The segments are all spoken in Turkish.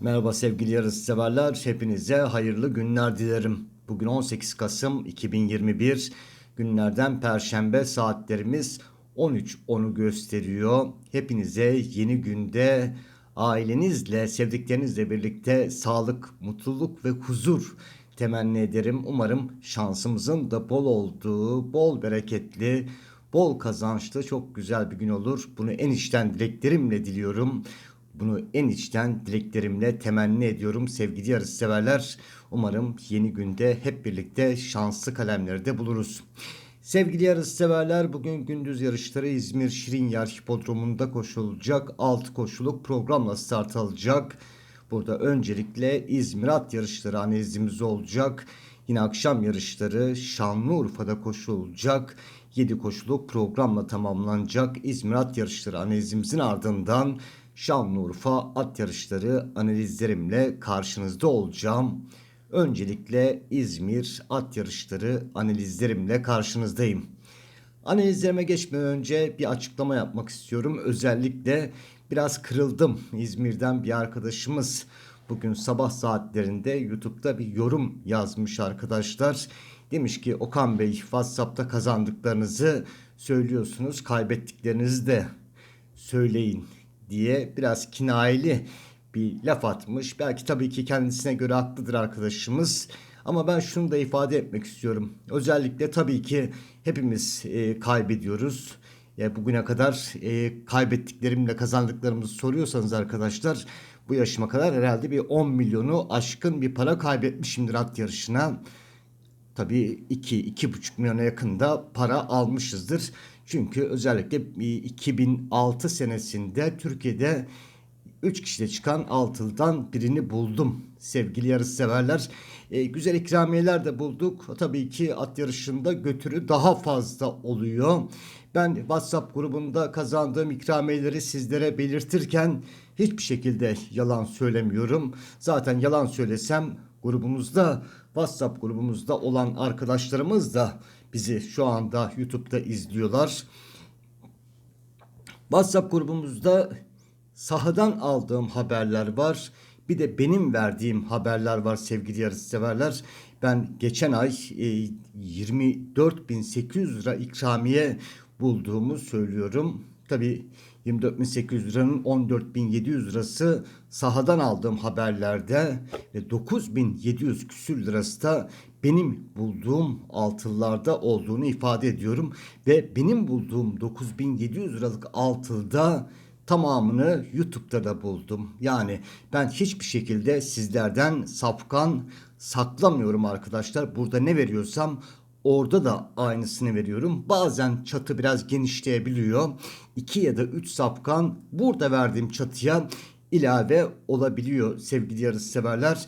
Merhaba sevgili yarış severler. Hepinize hayırlı günler dilerim. Bugün 18 Kasım 2021 günlerden Perşembe saatlerimiz 13.10'u gösteriyor. Hepinize yeni günde ailenizle, sevdiklerinizle birlikte sağlık, mutluluk ve huzur temenni ederim. Umarım şansımızın da bol olduğu, bol bereketli, bol kazançlı çok güzel bir gün olur. Bunu en içten dileklerimle diliyorum. Bunu en içten dileklerimle temenni ediyorum sevgili yarış severler. Umarım yeni günde hep birlikte şanslı kalemlerde buluruz. Sevgili yarış severler bugün gündüz yarışları İzmir Şirinyar Hipodromu'nda koşulacak 6 koşuluk programla start alacak. Burada öncelikle İzmir at yarışları analizimiz olacak. Yine akşam yarışları Şanlıurfa'da koşulacak. 7 koşuluk programla tamamlanacak İzmir at yarışları analizimizin ardından Şanlıurfa at yarışları analizlerimle karşınızda olacağım. Öncelikle İzmir at yarışları analizlerimle karşınızdayım. Analizlerime geçmeden önce bir açıklama yapmak istiyorum. Özellikle biraz kırıldım. İzmir'den bir arkadaşımız bugün sabah saatlerinde YouTube'da bir yorum yazmış arkadaşlar. Demiş ki Okan Bey WhatsApp'ta kazandıklarınızı söylüyorsunuz, kaybettiklerinizi de söyleyin diye biraz kinayeli bir laf atmış. Belki tabii ki kendisine göre haklıdır arkadaşımız. Ama ben şunu da ifade etmek istiyorum. Özellikle tabii ki hepimiz e, kaybediyoruz. Ya bugüne kadar e, kaybettiklerimle kazandıklarımızı soruyorsanız arkadaşlar bu yaşıma kadar herhalde bir 10 milyonu aşkın bir para kaybetmişimdir at yarışına. Tabii 2-2,5 milyona yakında para almışızdır. Çünkü özellikle 2006 senesinde Türkiye'de 3 kişide çıkan altıldan birini buldum sevgili yarış severler. E, güzel ikramiyeler de bulduk. Tabii ki at yarışında götürü daha fazla oluyor. Ben WhatsApp grubunda kazandığım ikramiyeleri sizlere belirtirken hiçbir şekilde yalan söylemiyorum. Zaten yalan söylesem grubumuzda WhatsApp grubumuzda olan arkadaşlarımız da bizi şu anda YouTube'da izliyorlar. WhatsApp grubumuzda sahadan aldığım haberler var. Bir de benim verdiğim haberler var sevgili yarışseverler. Ben geçen ay e, 24.800 lira ikramiye bulduğumu söylüyorum. Tabi 24.800 liranın 14.700 lirası sahadan aldığım haberlerde ve 9.700 küsür lirası da benim bulduğum altıllarda olduğunu ifade ediyorum. Ve benim bulduğum 9.700 liralık altılda tamamını YouTube'da da buldum. Yani ben hiçbir şekilde sizlerden safkan saklamıyorum arkadaşlar. Burada ne veriyorsam orada da aynısını veriyorum. Bazen çatı biraz genişleyebiliyor. 2 ya da 3 safkan burada verdiğim çatıya ilave olabiliyor sevgili yarış severler.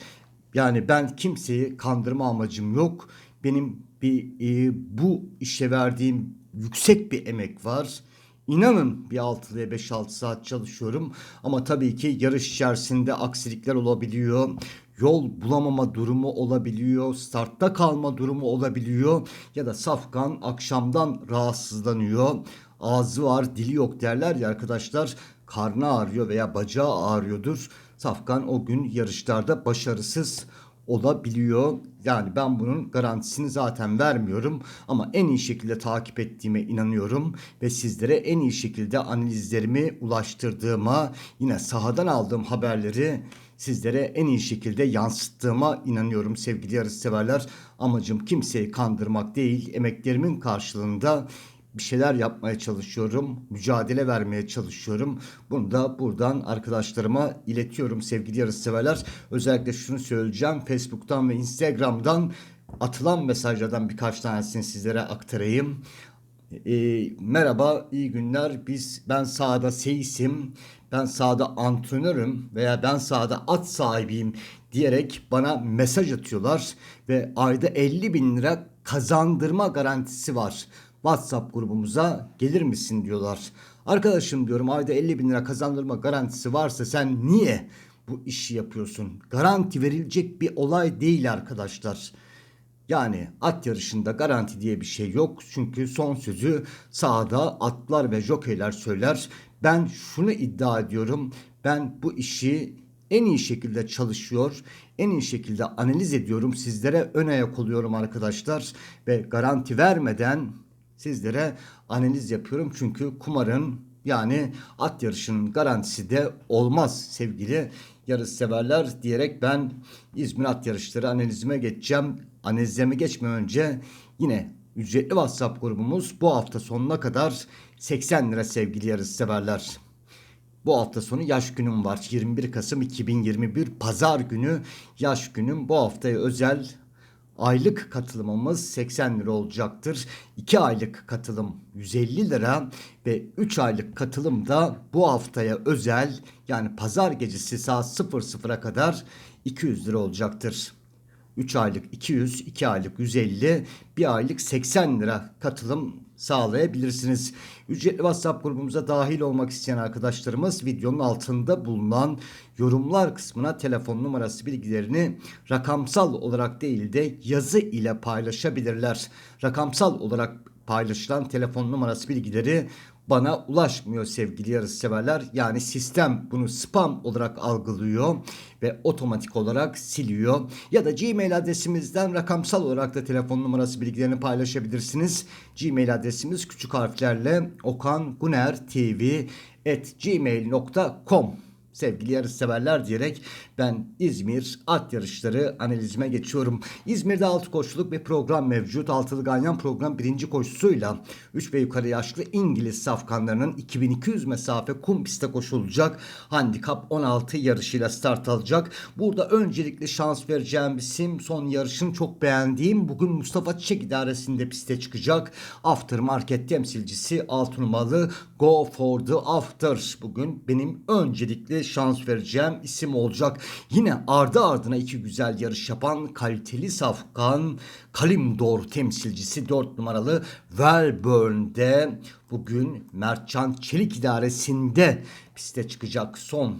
Yani ben kimseyi kandırma amacım yok. Benim bir e, bu işe verdiğim yüksek bir emek var. İnanın bir 6 ile 5-6 saat çalışıyorum ama tabii ki yarış içerisinde aksilikler olabiliyor. Yol bulamama durumu olabiliyor, startta kalma durumu olabiliyor ya da safkan akşamdan rahatsızlanıyor. Ağzı var, dili yok derler ya arkadaşlar. Karnı ağrıyor veya bacağı ağrıyordur. Safkan o gün yarışlarda başarısız olabiliyor. Yani ben bunun garantisini zaten vermiyorum ama en iyi şekilde takip ettiğime inanıyorum ve sizlere en iyi şekilde analizlerimi ulaştırdığıma, yine sahadan aldığım haberleri sizlere en iyi şekilde yansıttığıma inanıyorum sevgili yarış severler. Amacım kimseyi kandırmak değil, emeklerimin karşılığında bir şeyler yapmaya çalışıyorum. Mücadele vermeye çalışıyorum. Bunu da buradan arkadaşlarıma iletiyorum sevgili yarışseverler. Özellikle şunu söyleyeceğim. Facebook'tan ve Instagram'dan atılan mesajlardan birkaç tanesini sizlere aktarayım. E, merhaba, iyi günler. Biz ben sahada seisim, ben sahada antrenörüm veya ben sahada at sahibiyim diyerek bana mesaj atıyorlar ve ayda 50 bin lira kazandırma garantisi var. WhatsApp grubumuza gelir misin diyorlar. Arkadaşım diyorum ayda 50 bin lira kazandırma garantisi varsa sen niye bu işi yapıyorsun? Garanti verilecek bir olay değil arkadaşlar. Yani at yarışında garanti diye bir şey yok. Çünkü son sözü sahada atlar ve jokeyler söyler. Ben şunu iddia ediyorum. Ben bu işi en iyi şekilde çalışıyor. En iyi şekilde analiz ediyorum. Sizlere ön ayak oluyorum arkadaşlar. Ve garanti vermeden sizlere analiz yapıyorum. Çünkü kumarın yani at yarışının garantisi de olmaz sevgili yarış severler diyerek ben İzmir at yarışları analizime geçeceğim. Analizime geçmeden önce yine ücretli WhatsApp grubumuz bu hafta sonuna kadar 80 lira sevgili yarış severler. Bu hafta sonu yaş günüm var. 21 Kasım 2021 Pazar günü yaş günüm. Bu haftaya özel aylık katılımımız 80 lira olacaktır. 2 aylık katılım 150 lira ve 3 aylık katılım da bu haftaya özel yani pazar gecesi saat 00'a kadar 200 lira olacaktır. 3 aylık 200, 2 aylık 150, 1 aylık 80 lira katılım sağlayabilirsiniz. Ücretli WhatsApp grubumuza dahil olmak isteyen arkadaşlarımız videonun altında bulunan yorumlar kısmına telefon numarası bilgilerini rakamsal olarak değil de yazı ile paylaşabilirler. Rakamsal olarak paylaşılan telefon numarası bilgileri bana ulaşmıyor sevgili yarış severler. Yani sistem bunu spam olarak algılıyor ve otomatik olarak siliyor. Ya da Gmail adresimizden rakamsal olarak da telefon numarası bilgilerini paylaşabilirsiniz. Gmail adresimiz küçük harflerle okangunertv@gmail.com sevgili yarış severler diyerek ben İzmir at yarışları analizime geçiyorum. İzmir'de 6 koşuluk bir program mevcut. Altılı Ganyan program birinci koşusuyla 3 ve yukarı yaşlı İngiliz safkanlarının 2200 mesafe kum pistte koşulacak. Handikap 16 yarışıyla start alacak. Burada öncelikle şans vereceğim isim son yarışın çok beğendiğim bugün Mustafa Çiçek idaresinde piste çıkacak. Aftermarket temsilcisi 6 numaralı Go for the After. Bugün benim öncelikli şans vereceğim isim olacak. Yine ardı ardına iki güzel yarış yapan kaliteli safkan Kalimdor temsilcisi 4 numaralı Wellburn'de bugün Mertcan Çelik idaresinde piste çıkacak son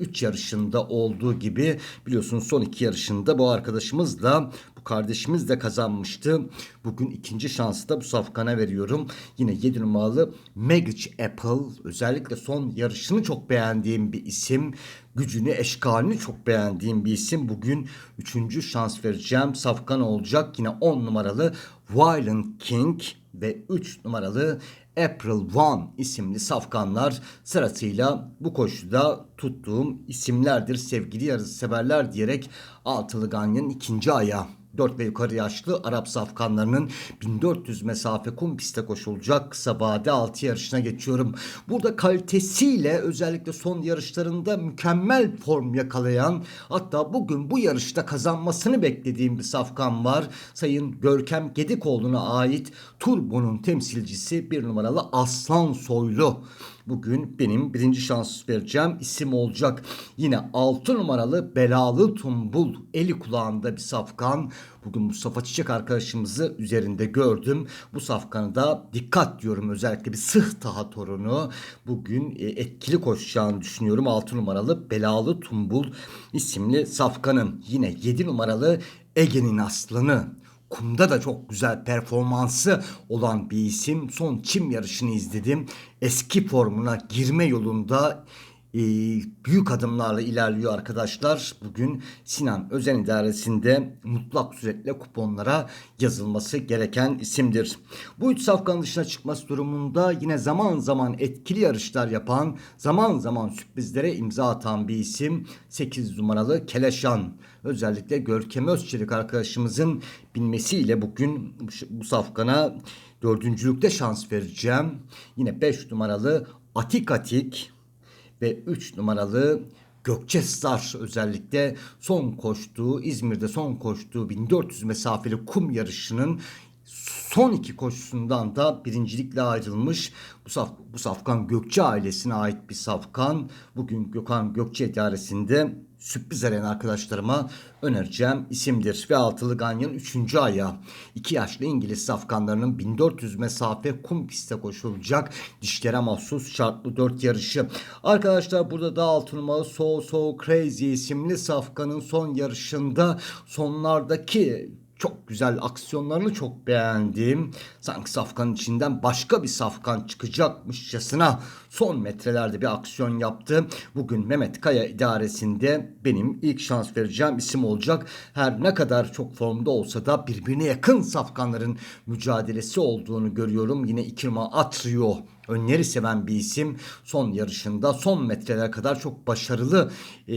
3 yarışında olduğu gibi biliyorsunuz son 2 yarışında bu arkadaşımız da bu kardeşimiz de kazanmıştı. Bugün ikinci şansı da bu safkana veriyorum. Yine 7 numaralı Magic Apple özellikle son yarışını çok beğendiğim bir isim. Gücünü, eşkalini çok beğendiğim bir isim. Bugün üçüncü şans vereceğim. Safkan olacak. Yine 10 numaralı Violent King ve 3 numaralı April One isimli safkanlar sırasıyla bu koşuda tuttuğum isimlerdir sevgili yarış severler diyerek Altılı Ganyan'ın ikinci ayağı 4 ve yukarı yaşlı Arap safkanlarının 1400 mesafe kum piste koşulacak kısa vade 6 yarışına geçiyorum. Burada kalitesiyle özellikle son yarışlarında mükemmel form yakalayan hatta bugün bu yarışta kazanmasını beklediğim bir safkan var. Sayın Görkem Gedikoğlu'na ait Turbo'nun temsilcisi bir numaralı Aslan Soylu bugün benim birinci şans vereceğim isim olacak. Yine 6 numaralı Belalı Tumbul eli kulağında bir safkan. Bugün Mustafa Çiçek arkadaşımızı üzerinde gördüm. Bu safkanı da dikkat diyorum özellikle bir sıh taha torunu. Bugün e, etkili koşacağını düşünüyorum. 6 numaralı Belalı Tumbul isimli safkanın. Yine 7 numaralı Ege'nin aslanı. Kumda da çok güzel performansı olan bir isim. Son çim yarışını izledim. Eski formuna girme yolunda büyük adımlarla ilerliyor arkadaşlar. Bugün Sinan Özen İdaresi'nde mutlak suretle kuponlara yazılması gereken isimdir. Bu üç safkanın dışına çıkması durumunda yine zaman zaman etkili yarışlar yapan, zaman zaman sürprizlere imza atan bir isim 8 numaralı Keleşan. Özellikle Görkem Özçelik arkadaşımızın bilmesiyle bugün bu safkana dördüncülükte şans vereceğim. Yine 5 numaralı Atik Atik ve 3 numaralı Gökçe Star özellikle son koştuğu İzmir'de son koştuğu 1400 mesafeli kum yarışının son iki koşusundan da birincilikle ayrılmış. Bu, saf, bu safkan Gökçe ailesine ait bir safkan. Bugün Gökhan Gökçe idaresinde sürpriz arayan arkadaşlarıma önereceğim isimdir. Ve altılı ganyanın 3. ayağı. 2 yaşlı İngiliz safkanlarının 1400 mesafe kum pistte koşulacak dişlere mahsus şartlı 4 yarışı. Arkadaşlar burada da 6 numaralı So So Crazy isimli safkanın son yarışında sonlardaki çok güzel aksiyonlarını çok beğendim. Sanki safkanın içinden başka bir safkan çıkacakmışçasına son metrelerde bir aksiyon yaptı. Bugün Mehmet Kaya idaresinde benim ilk şans vereceğim isim olacak. Her ne kadar çok formda olsa da birbirine yakın safkanların mücadelesi olduğunu görüyorum. Yine ikirma Atrio önleri seven bir isim. Son yarışında son metrelere kadar çok başarılı e,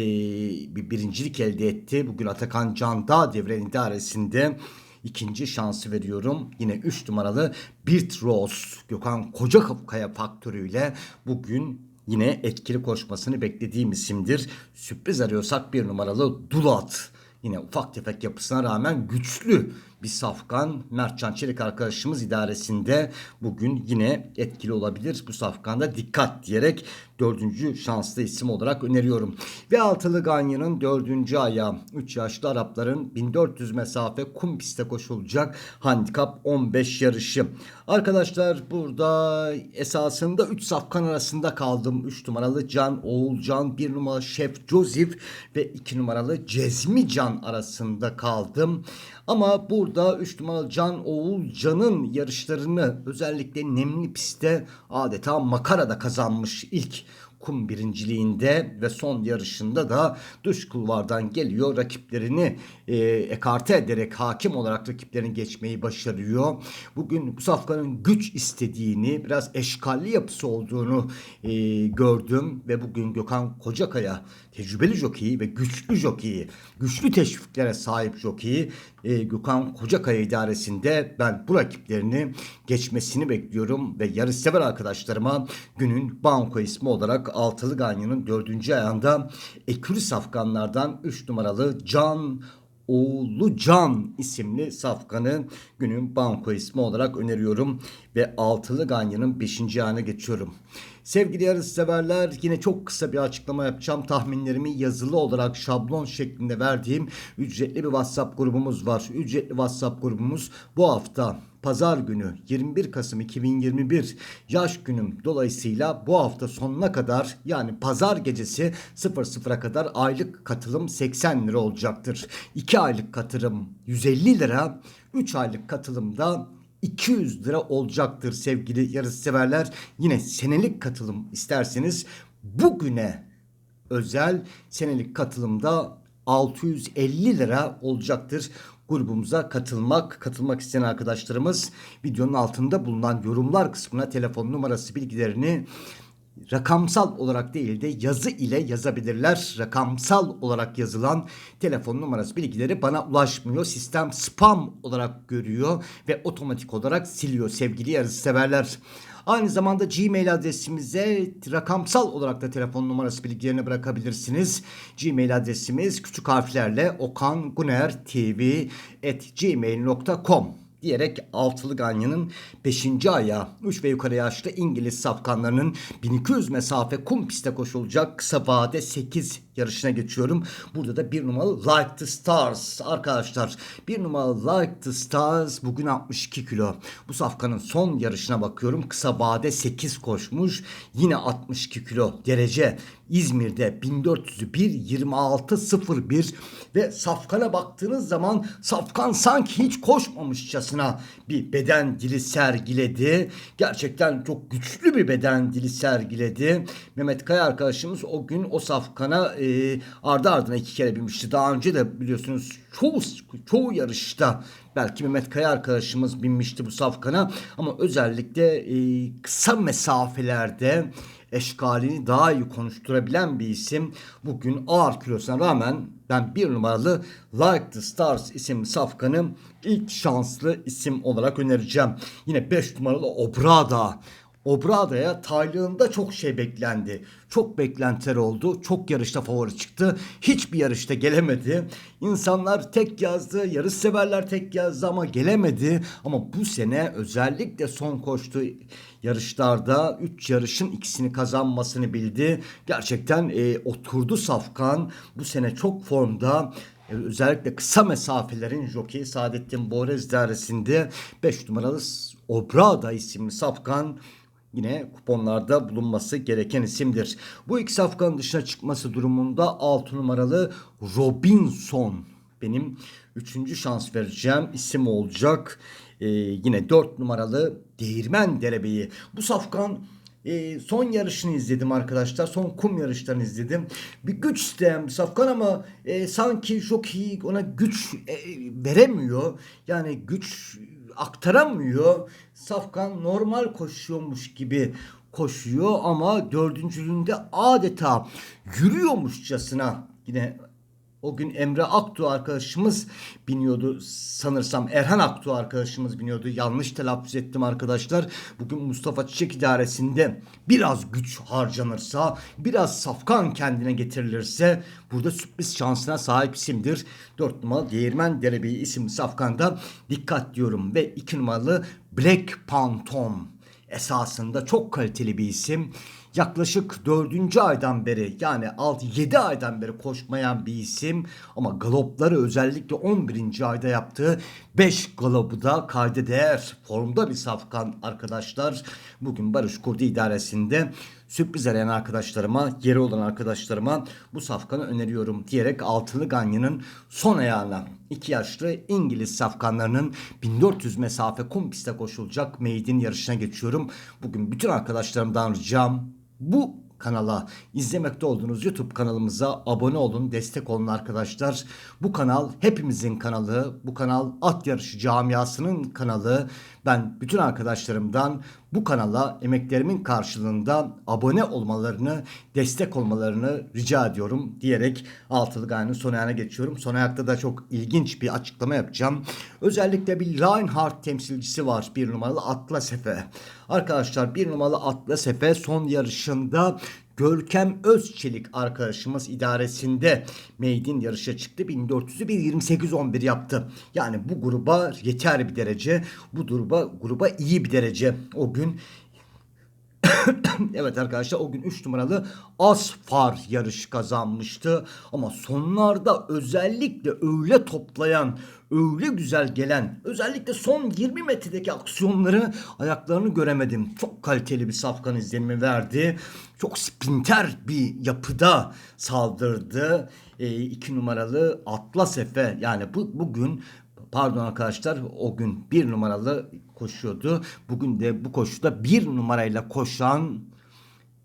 bir birincilik elde etti. Bugün Atakan Candağ devren idaresinde ikinci şansı veriyorum. Yine 3 numaralı Birt Rose Gökhan Kocakaya faktörüyle bugün yine etkili koşmasını beklediğim isimdir. Sürpriz arıyorsak bir numaralı Dulat. Yine ufak tefek yapısına rağmen güçlü bir safkan. Mertcan Çelik arkadaşımız idaresinde bugün yine etkili olabilir. Bu safkanda dikkat diyerek dördüncü şanslı isim olarak öneriyorum. Ve altılı Ganyan'ın dördüncü ayağı 3 yaşlı Arapların 1400 mesafe kum pistte koşulacak handikap 15 yarışı. Arkadaşlar burada esasında 3 safkan arasında kaldım. 3 numaralı Can Oğulcan, 1 numaralı Şef Joseph ve 2 numaralı Cezmi Can arasında kaldım. Ama burada 3 numaralı Can Oğulcan'ın yarışlarını özellikle nemli pistte adeta makarada kazanmış ilk kum birinciliğinde ve son yarışında da dış kulvardan geliyor rakiplerini e, ekarte ederek hakim olarak rakiplerini geçmeyi başarıyor. Bugün bu safkanın güç istediğini biraz eşkalli yapısı olduğunu e, gördüm ve bugün Gökhan Kocakaya tecrübeli jokeyi ve güçlü jokeyi güçlü teşviklere sahip jokeyi e, Gökhan Kocakaya idaresinde ben bu rakiplerini geçmesini bekliyorum ve yarışsever arkadaşlarıma günün banko ismi olarak Altılı Ganyan'ın dördüncü ayağında ekürü safkanlardan 3 numaralı Can Oğlu Can isimli safkanı günün banko ismi olarak öneriyorum ve altılı ganyanın 5. ayağına geçiyorum. Sevgili yarış severler yine çok kısa bir açıklama yapacağım. Tahminlerimi yazılı olarak şablon şeklinde verdiğim ücretli bir WhatsApp grubumuz var. Ücretli WhatsApp grubumuz bu hafta Pazar günü 21 Kasım 2021 yaş günüm dolayısıyla bu hafta sonuna kadar yani pazar gecesi 00'a kadar aylık katılım 80 lira olacaktır. 2 aylık katılım 150 lira, 3 aylık katılımda 200 lira olacaktır sevgili yarışseverler. Yine senelik katılım isterseniz bugüne özel senelik katılımda 650 lira olacaktır grubumuza katılmak, katılmak isteyen arkadaşlarımız videonun altında bulunan yorumlar kısmına telefon numarası bilgilerini rakamsal olarak değil de yazı ile yazabilirler. Rakamsal olarak yazılan telefon numarası bilgileri bana ulaşmıyor. Sistem spam olarak görüyor ve otomatik olarak siliyor sevgili yarış severler. Aynı zamanda Gmail adresimize rakamsal olarak da telefon numarası bilgilerini bırakabilirsiniz. Gmail adresimiz küçük harflerle okanguner.tv@gmail.com diyerek altılı ganyanın 5. ayağı 3 ve yukarı yaşlı İngiliz safkanlarının 1200 mesafe kum piste koşulacak kısa vade 8 yarışına geçiyorum. Burada da bir numaralı Like the Stars arkadaşlar. Bir numaralı Like the Stars bugün 62 kilo. Bu safkanın son yarışına bakıyorum. Kısa vade 8 koşmuş. Yine 62 kilo derece. İzmir'de 1400'ü 1 26.01 ve Safkan'a baktığınız zaman Safkan sanki hiç koşmamışçasına bir beden dili sergiledi. Gerçekten çok güçlü bir beden dili sergiledi. Mehmet Kaya arkadaşımız o gün o Safkan'a e, ardı ardına iki kere binmişti. Daha önce de biliyorsunuz çoğu çoğu yarışta belki Mehmet Kaya arkadaşımız binmişti bu Safkan'a ama özellikle e, kısa mesafelerde eşkalini daha iyi konuşturabilen bir isim. Bugün ağır kilosuna rağmen ben bir numaralı Like the Stars isimli safkanı ilk şanslı isim olarak önereceğim. Yine 5 numaralı Obrada. Obrada'ya taylığında çok şey beklendi. Çok beklentiler oldu. Çok yarışta favori çıktı. Hiçbir yarışta gelemedi. İnsanlar tek yazdı. Yarış severler tek yazdı ama gelemedi. Ama bu sene özellikle son koştuğu yarışlarda 3 yarışın ikisini kazanmasını bildi. Gerçekten e, oturdu Safkan. Bu sene çok formda. E, özellikle kısa mesafelerin jokeyi Saadettin Borez idaresinde 5 numaralı Obrada isimli Safkan yine kuponlarda bulunması gereken isimdir. Bu iki safkanın dışına çıkması durumunda 6 numaralı Robinson benim üçüncü şans vereceğim isim olacak. Ee, yine 4 numaralı Değirmen Derebeyi. Bu safkan e, son yarışını izledim arkadaşlar. Son kum yarışlarını izledim. Bir güç isteyen bir safkan ama e, sanki jockey ona güç e, veremiyor. Yani güç aktaramıyor. Safkan normal koşuyormuş gibi koşuyor ama dördüncülüğünde adeta yürüyormuşçasına yine o gün Emre Aktu arkadaşımız biniyordu sanırsam Erhan Aktu arkadaşımız biniyordu. Yanlış telaffuz ettim arkadaşlar. Bugün Mustafa Çiçek idaresinde biraz güç harcanırsa, biraz safkan kendine getirilirse burada sürpriz şansına sahip isimdir. 4 numaralı Değirmen Derebeyi isimli safkanda dikkat diyorum ve 2 numaralı Black Phantom esasında çok kaliteli bir isim. Yaklaşık 4. aydan beri yani 6-7 aydan beri koşmayan bir isim ama galopları özellikle 11. ayda yaptığı 5 galobu da kayda değer formda bir safkan arkadaşlar. Bugün Barış Kurdu idaresinde sürpriz arayan arkadaşlarıma, yeri olan arkadaşlarıma bu safkanı öneriyorum diyerek Altılı Ganyan'ın son ayağına iki yaşlı İngiliz safkanlarının 1400 mesafe kum pistte koşulacak meydin yarışına geçiyorum. Bugün bütün arkadaşlarımdan ricam bu kanala izlemekte olduğunuz YouTube kanalımıza abone olun, destek olun arkadaşlar. Bu kanal hepimizin kanalı, bu kanal at yarışı camiasının kanalı. Ben bütün arkadaşlarımdan bu kanala emeklerimin karşılığında abone olmalarını, destek olmalarını rica ediyorum diyerek Altılı Gaye'nin son ayağına geçiyorum. Son ayakta da çok ilginç bir açıklama yapacağım. Özellikle bir Reinhardt temsilcisi var bir numaralı Atlas Efe. Arkadaşlar bir numaralı Atlas Efe son yarışında Görkem Özçelik arkadaşımız idaresinde Maidin yarışa çıktı. 1400'ü bir 28-11 yaptı. Yani bu gruba yeter bir derece. Bu gruba gruba iyi bir derece. O gün evet arkadaşlar o gün 3 numaralı Asfar yarış kazanmıştı. Ama sonlarda özellikle öyle toplayan, öyle güzel gelen, özellikle son 20 metredeki aksiyonları ayaklarını göremedim. Çok kaliteli bir safkan izlenimi verdi. Çok sprinter bir yapıda saldırdı. 2 numaralı Atlas Efe yani bu, bugün pardon arkadaşlar o gün bir numaralı koşuyordu. Bugün de bu koşuda bir numarayla koşan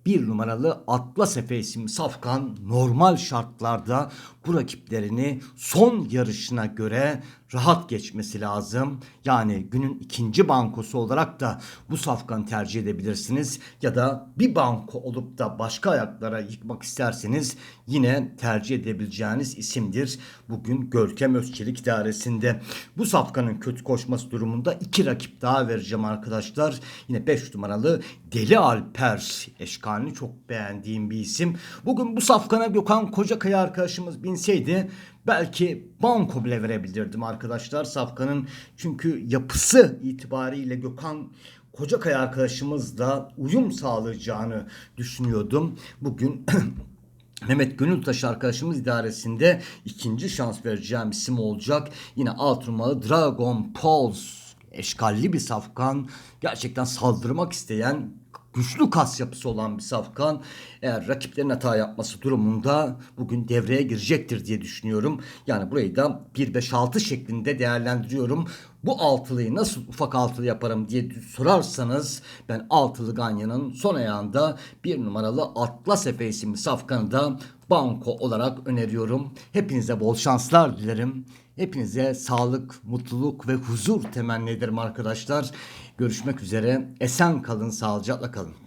bir numaralı Atlas Efe isimli Safkan normal şartlarda bu rakiplerini son yarışına göre rahat geçmesi lazım. Yani günün ikinci bankosu olarak da bu safkan tercih edebilirsiniz. Ya da bir banko olup da başka ayaklara yıkmak isterseniz yine tercih edebileceğiniz isimdir. Bugün Görkem Özçelik idaresinde. Bu safkanın kötü koşması durumunda iki rakip daha vereceğim arkadaşlar. Yine 5 numaralı Deli Alper eşkalini çok beğendiğim bir isim. Bugün bu safkana Gökhan Kocakaya arkadaşımız binseydi belki banko bile verebilirdim arkadaşlar Safkan'ın çünkü yapısı itibariyle Gökhan Kocakaya arkadaşımızla uyum sağlayacağını düşünüyordum. Bugün Mehmet Gönültaş arkadaşımız idaresinde ikinci şans vereceğim isim olacak. Yine alt numaralı Dragon Pulse eşkalli bir safkan. Gerçekten saldırmak isteyen güçlü kas yapısı olan bir safkan eğer rakiplerin hata yapması durumunda bugün devreye girecektir diye düşünüyorum. Yani burayı da 1-5-6 şeklinde değerlendiriyorum. Bu altılıyı nasıl ufak altılı yaparım diye sorarsanız ben altılı Ganya'nın son ayağında bir numaralı Atlas Efe isimli safkanı da banko olarak öneriyorum. Hepinize bol şanslar dilerim. Hepinize sağlık, mutluluk ve huzur temenni ederim arkadaşlar. Görüşmek üzere. Esen kalın, sağlıcakla kalın.